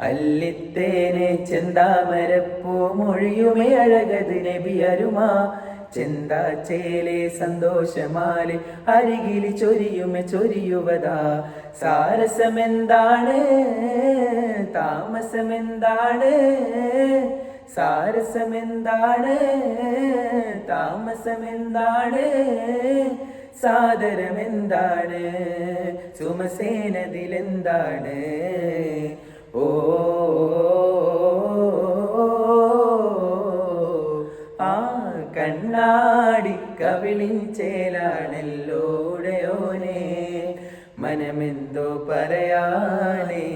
അല്ലിത്തേനെ ചെന്താമരപ്പൂ മൊഴിയുമേ അഴകത് നബി അരുമാ. ചെന്താച്ചേലെ സന്തോഷമാലെ അരികിൽ ചൊരിയുമേ ചൊരിയുവതാ. സാരസമെന്താണ്? താമസമെന്താണ്? സാരസമെന്താണ്? താമസമെന്താണ്? സാദരമെന്താണ്? സുമസേനതിലെന്താണ്? ഓ ആ കണ്ണാടി കവിളിൻ ചേലാണല്ലോടയോനെ മനമെന്തോ പറയാനേ.